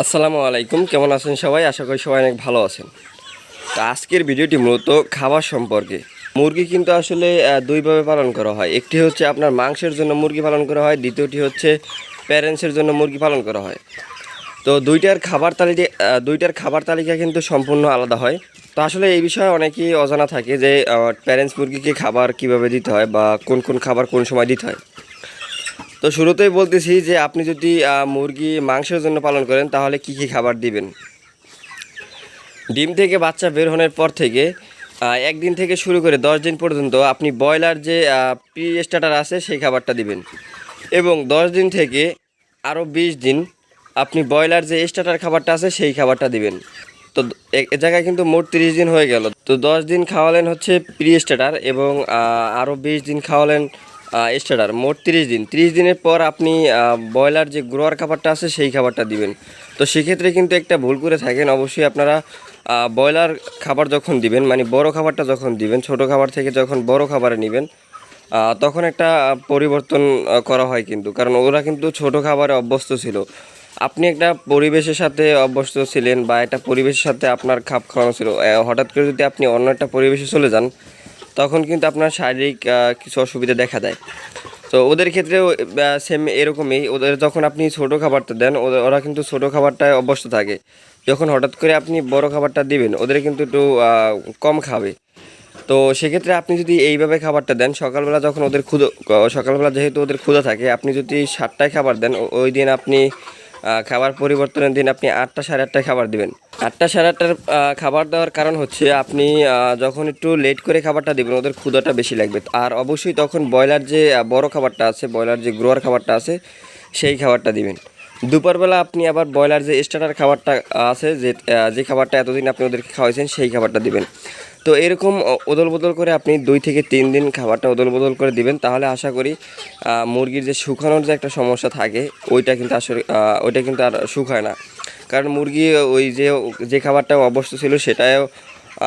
আসসালামু আলাইকুম, কেমন আছেন সবাই? আশা করি সবাই অনেক ভালো আছেন। তো আজকের ভিডিওটি মূলত খাবার সম্পর্কে। মুরগি কিন্তু আসলে দুইভাবে পালন করা হয়। একটি হচ্ছে আপনার মাংসের জন্য মুরগি পালন করা হয়, দ্বিতীয়টি হচ্ছে প্যারেন্টসের জন্য মুরগি পালন করা হয়। তো দুইটার খাবার তালিকা দুইটার খাবার তালিকা কিন্তু সম্পূর্ণ আলাদা হয়। তো আসলে এই বিষয়ে অনেকেই অজানা থাকে যে প্যারেন্টস মুরগিকে খাবার কীভাবে দিতে হয় বা কোন কোন খাবার কোন সময় দিতে হয়। তো শুরুতেই বলতেছি যে আপনি যদি মুরগি মাংসের জন্য পালন করেন, তাহলে কি কি খাবার দিবেন? ডিম থেকে বাচ্চা বের হওয়ার পর থেকে একদিন থেকে শুরু করে দশ দিন পর্যন্ত আপনি ব্রয়লার যে প্রি স্টার্টার আছে, সেই খাবারটা দিবেন। এবং দশ দিন থেকে আরও বিশ দিন আপনি ব্রয়লার যে স্টার্টার খাবারটা আছে, সেই খাবারটা দিবেন। তো এ জায়গায় কিন্তু মোট তিরিশ দিন হয়ে গেল। তো দশ দিন খাওয়ালেন হচ্ছে প্রি স্টার্টার এবং আরও বিশ দিন খাওয়ালেন স্টার্টার মোট তিরিশ দিন। তিরিশ দিনের পর আপনি ব্রয়লার যে গ্রোয়ার খাবারটা আছে, সেই খাবারটা দিবেন। তো সেক্ষেত্রে কিন্তু একটা ভুল করে থাকেন। অবশ্যই আপনারা ব্রয়লার খাবার যখন দিবেন মানে বড় খাবারটা যখন দিবেন, ছোট খাবার থেকে যখন বড় খাবারে নেবেন তখন একটা পরিবর্তন করা হয় কিন্তু। কারণ ওরা কিন্তু ছোট খাবারে অভ্যস্ত ছিল। আপনি একটা পরিবেশের সাথে অভ্যস্ত ছিলেন বা একটা পরিবেশের সাথে আপনার খাপ খাওয়ানো ছিল হঠাৎ করে যদি আপনি অন্য একটা পরিবেশে চলে যান তখন কিন্তু আপনার শারীরিক কিছু অসুবিধা দেখা দেয়। তো ওদের ক্ষেত্রেও সেম এরকমই। ওদের যখন আপনি ছোটো খাবারটা দেন ওরা কিন্তু ছোটো খাবারটায় অভ্যস্ত থাকে। যখন হঠাৎ করে আপনি বড় খাবারটা দিবেন, ওদের কিন্তু একটু কম খাবে। তো সেক্ষেত্রে আপনি যদি এইভাবে খাবারটা দেন, সকালবেলা যখন ওদের ক্ষুদো সকালবেলা যেহেতু ওদের ক্ষুধা থাকে, আপনি যদি সাতটায় খাবার দেন ওই দিন আপনি খাবার পরিবর্তনের দিন আপনি আটটা সাড়ে আটটায় খাবার দিবেন। আটটা সাড়ে আটটার খাবার দেওয়ার কারণ হচ্ছে আপনি যখন একটু লেট করে খাবারটা দিবেন, ওদের ক্ষুধাটা বেশি লাগবে। আর অবশ্যই তখন ব্রয়লার যে বড় খাবারটা আছে, ব্রয়লার যে গ্রোয়ার খাবারটা আছে, সেই খাবারটা দিবেন। দুপুরবেলা আপনি আবার ব্রয়লার যে স্টার্টার খাবারটা আছে, যে যে খাবারটা এতদিন আপনি ওদেরকে খাওয়াইছেন, সেই খাবারটা দিবেন। তো এরকম ওদল বদল করে আপনি দুই থেকে তিন দিন খাবারটা ওদল বদল করে দিবেন, তাহলে আশা করি মুরগির যে শুকানোর যে একটা সমস্যা থাকে, ওইটা কিন্তু আসলে ওইটা কিন্তু আর শুকায় না। কারণ মুরগি ওই যে যে খাবারটা অভ্যস্ত ছিল সেটাও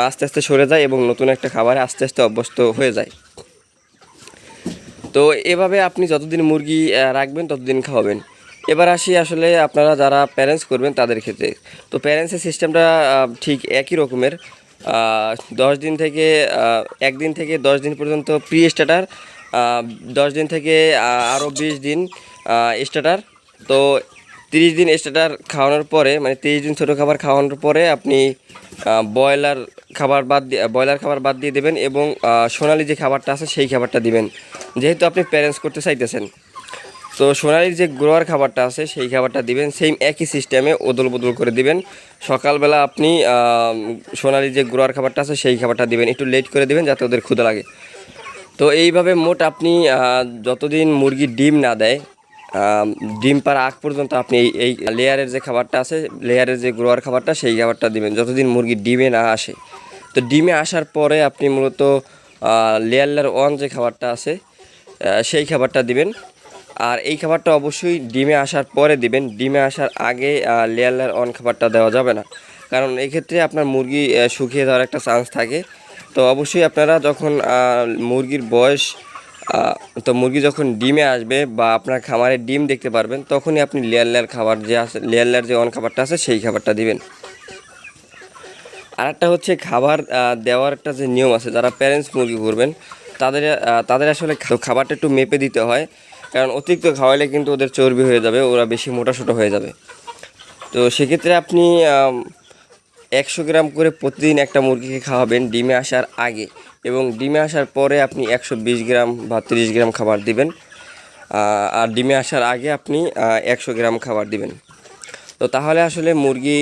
আস্তে আস্তে সরে যায় এবং নতুন একটা খাবারে আস্তে আস্তে অভ্যস্ত হয়ে যায়। তো এভাবে আপনি যতদিন মুরগি রাখবেন ততদিন খাওয়াবেন। এবার আসি আসলে আপনারা যারা প্যারেন্টস করবেন তাদের ক্ষেত্রে। তো প্যারেন্টসের সিস্টেমটা ঠিক একই রকমের। দশ দিন থেকে একদিন থেকে দশ দিন পর্যন্ত প্রি স্টার্টার দশ দিন থেকে আরও বিশ দিন স্টার্টার তো তিরিশ দিন স্টার্টার খাওয়ানোর পরে মানে তিরিশ দিন ছোটো খাবার খাওয়ানোর পরে আপনি ব্রয়লার খাবার বাদ দিয়ে, ব্রয়লার খাবার বাদ দিয়ে দেবেন এবং সোনালি যে খাবারটা আছে সেই খাবারটা দিবেন। যেহেতু আপনি প্যারেন্টস করতে চাইতেছেন। তো সোনালির যে গ্রোয়ার খাবারটা আছে, সেই খাবারটা দিবেন। সেম একই সিস্টেমে ওদল বদল করে দিবেন। সকালবেলা আপনি সোনালির যে গ্রোয়ার খাবারটা আছে, সেই খাবারটা দিবেন। একটু লেট করে দিবেন যাতে ওদের ক্ষুধা লাগে। তো এইভাবে মোট আপনি যতদিন মুরগি ডিম না দেয় ডিম পাড়া আগ পর্যন্ত আপনি এই এই লেয়ারের যে খাবারটা আছে, লেয়ারের যে গ্রোয়ার খাবারটা, সেই খাবারটা দিবেন। যতদিন মুরগি ডিমে না আসে। তো ডিমে আসার পরে আপনি মূলত লেয়ার লেয়ার ওয়ান যে খাবারটা আছে সেই খাবারটা দিবেন। আর এই খাবারটা অবশ্যই ডিমে আসার পরে দিবেন। ডিমে আসার আগে লেয়ার লেয়ার অন খাবারটা দেওয়া যাবে না। কারণ এই ক্ষেত্রে আপনার মুরগি শুকিয়ে যাওয়ার একটা চান্স থাকে। তো অবশ্যই আপনারা যখন মুরগির বয়স তো মুরগি যখন ডিমে আসবে বা আপনার খামারে ডিম দেখতে পারবেন, তখনই আপনি লেয়ার লেয়ার খাবার যে আছে লেয়ার লেয়ার যে অন খাবারটা আছে, সেই খাবারটা দিবেন। আর একটা হচ্ছে খাবার দেওয়ার একটা যে নিয়ম আছে, যারা প্যারেন্টস মুরগি করবেন তাদের তাদের আসলে খাবারটা একটু মেপে দিতে হয়। কারণ অতিরিক্ত খাওয়ালে কিন্তু ওদের চর্বি হয়ে যাবে, ওরা বেশি মোটাসোটা হয়ে যাবে। তো সেক্ষেত্রে আপনি একশো গ্রাম করে প্রতিদিন একটা মুরগিকে খাওয়াবেন ডিমে আসার আগে এবং ডিমে আসার পরে আপনি একশো বিশ গ্রাম বা তিরিশ গ্রাম খাবার দিবেন। আর ডিমে আসার আগে আপনি একশো গ্রাম খাবার দিবেন। তো তাহলে আসলে মুরগি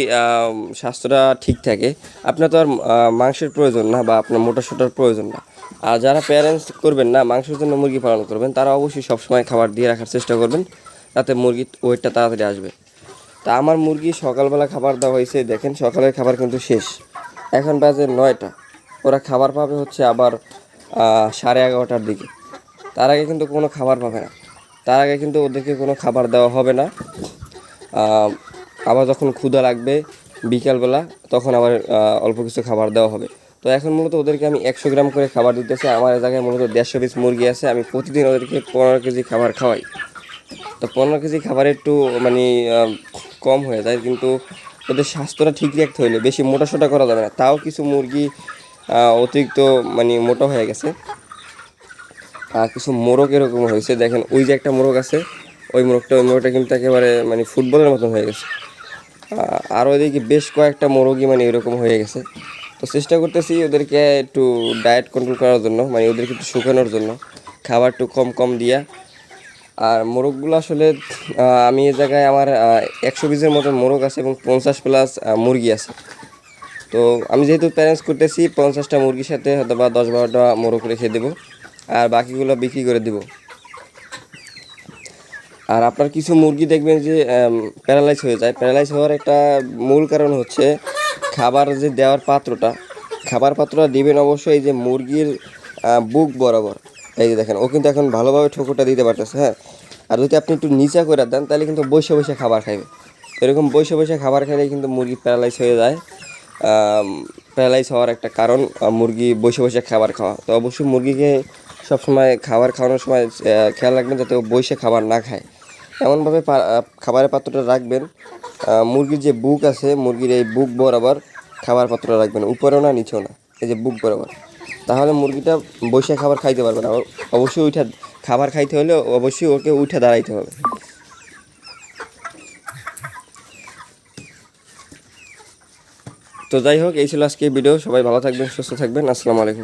স্বাস্থ্যটা ঠিক থাকে। আপনার তো আর মাংসের প্রয়োজন না বা আপনার মোটা সোটার প্রয়োজন না। আর যারা প্যারেন্টস করবেন না, মাংসের জন্য মুরগি পালন করবেন, তারা অবশ্যই সবসময় খাবার দিয়ে রাখার চেষ্টা করবেন, যাতে মুরগির ওয়েটটা তাড়াতাড়ি আসবে। তা আমার মুরগি সকালবেলা খাবার দেওয়া হয়েছে, দেখেন সকালের খাবার কিন্তু শেষ। এখন বাজে নয়টা। ওরা খাবার পাবে হচ্ছে আবার সাড়ে এগারোটার দিকে। তার আগে কিন্তু কোনো খাবার পাবে না। তার আগে কিন্তু ওদেরকে কোনো খাবার দেওয়া হবে না। আবার যখন ক্ষুধা লাগবে বিকালবেলা, তখন আবার অল্প কিছু খাবার দেওয়া হবে। তো এখন মূলত ওদেরকে আমি একশো গ্রাম করে খাবার দিতেছি। আমার জায়গায় মূলত দেড়শো পিস মুরগি আছে। আমি প্রতিদিন ওদেরকে পনেরো কেজি খাবার খাওয়াই। তো পনেরো কেজি খাবার একটু মানে কম হয়ে যায়। কিন্তু ওদের স্বাস্থ্যটা ঠিক রাখতে হলে বেশি মোটাসোটা করা যাবে না। তাও কিছু মুরগি অতিরিক্ত মানে মোটা হয়ে গেছে। আর কিছু মোরগ এরকম হয়েছে। দেখেন, ওই যে একটা মোরগ আছে, ওই মোরগটা ওই মোরগটা কিন্তু একেবারে মানে ফুটবলের মতন হয়ে গেছে। আর ওইদিকে বেশ কয়েকটা মোরগই মানে এরকম হয়ে গেছে। তো চেষ্টা করতেছি ওদেরকে একটু ডায়েট কন্ট্রোল করার জন্য মানে ওদেরকে একটু শুকানোর জন্য, খাবার একটু কম কম দিয়া। আর মোরগগুলো আসলে আমি এ জায়গায় আমার একশো পিসের মতো মোরগ আছে এবং পঞ্চাশ প্লাস মুরগি আছে। তো আমি যেহেতু প্যারেন্টস করতেছি, পঞ্চাশটা মুরগির সাথে হয়তো বা দশ বারোটা মোরগ রেখে দেবো, আর বাকিগুলো বিক্রি করে দেবো। আর আপনার কিছু মুরগি দেখবেন যে প্যারালাইজ হয়ে যায়। প্যারালাইজ হওয়ার একটা মূল কারণ হচ্ছে খাবার যে দেওয়ার পাত্রটা, খাবার পাত্রটা দিবেন অবশ্যই যে মুরগির বুক বরাবর। এই যে দেখেন, ও কিন্তু এখন ভালোভাবে ঠোকরটা দিতে পারতেছে হ্যাঁ? আর যদি আপনি একটু নিচা করে দেন, তাহলে কিন্তু বসে বসে খাবার খাইবে। এরকম বসে বসে খাবার খাইলে কিন্তু মুরগি প্যারালাইজ হয়ে যায়। প্যারালাইজ হওয়ার একটা কারণ মুরগি বসে বসে খাবার খাওয়া। তো অবশ্যই মুরগিকে সবসময় খাবার খাওয়ানোর সময় খেয়াল রাখবেন যাতে ও বসে খাবার না খায়। এমনভাবে খাবারের পাত্রটা রাখবেন। মুরগির যে বুক আছে, মুরগির এই বুক বরাবর খাবার পাত্রটা রাখবেন। উপরেও না, নিচেও না, এই যে বুক বরাবর। তাহলে মুরগিটা বসে খাবার খাইতে পারবে না। অবশ্যই উঠে খাবার খাইতে হলে অবশ্যই ওকে উঠে দাঁড়াইতে হবে। তো যাই হোক, এই ছিল আজকে ভিডিও। সবাই ভালো থাকবেন, সুস্থ থাকবেন। আসসালামু আলাইকুম।